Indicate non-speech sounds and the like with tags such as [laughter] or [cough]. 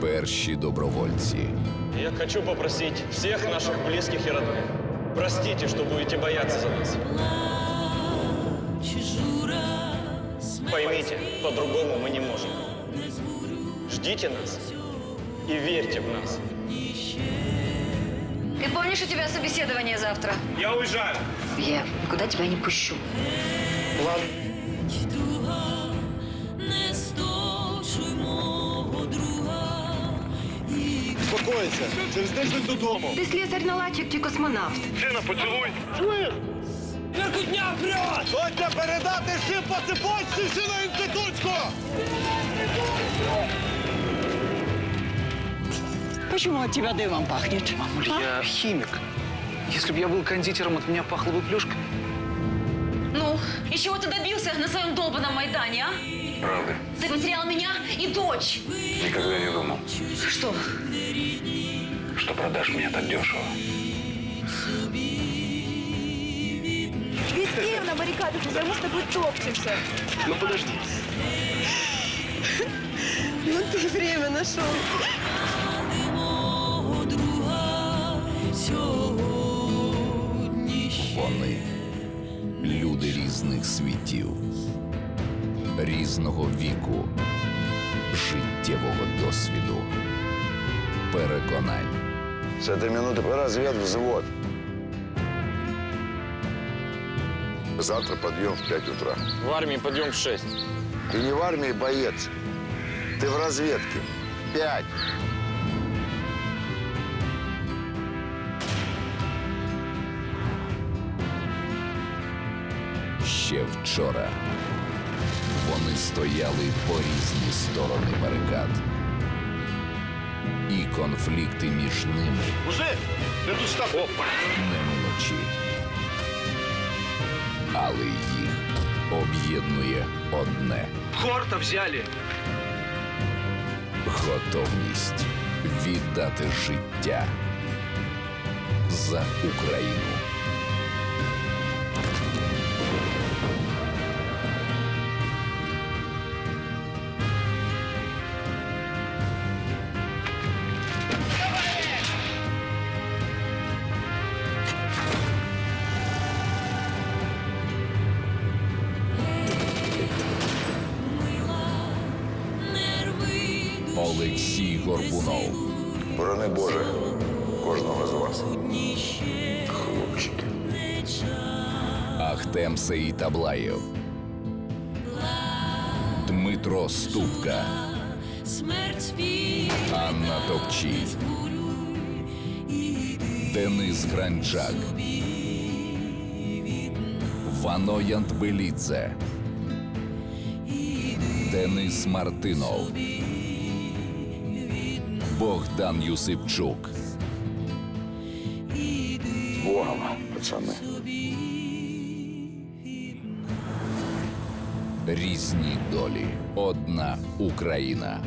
Перші добровольці. Я хочу попросить всех наших близких и родных. Простите, что будете бояться за нас. Поймите, по-другому мы не можем. Ждите нас и верьте в нас. Ты помнишь, у тебя собеседование завтра? Я уезжаю. Я никуда тебя не пущу. Ладно. Спокойся, через тиждень додому. Ти слесарь-наладчик чи космонавт? Сына поцелуй. Хоче передати всім по цепочці ще на інститутську! Почему от тебя дымом пахнет? Мамуль, я химик. Если бы я был кондитером, от меня пахло бы плюшкой. Ну, и чего ты добился на своем долбанном Майдане, а? Правда. Ты потерял меня и дочь. Никогда не думал, Что? что продашь меня так дешево. Весь Киев на баррикадах уже, мы с тобой топчемся. Ну подожди. [laughs] Ну ты время нашел. Вони люди різних світів, різного віку, життєвого досвіду, переконань. С этой минуты разведвзвод. Завтра подъем в 5 утра. В армии подъем в 6. Ты не в армии боец. Ты в разведке. Пять. Ще вчора вони стояли по різні сторони барикад. І конфлікти між ними тут став. неминучі. Але їх об'єднує одне Хорта взяли. готовність віддати життя за Україну. Олексій Горбунов. Борони Боже кожного з вас. Хлопчики. Ахтем Сеїтаблаєв. Дмитро Ступка. Анна Топчій. Денис Гранчак. Ваноян Тбилідзе. Денис Мартинов. Богдан Юсипчук. Богом, пацани. Різні долі. Одна Україна.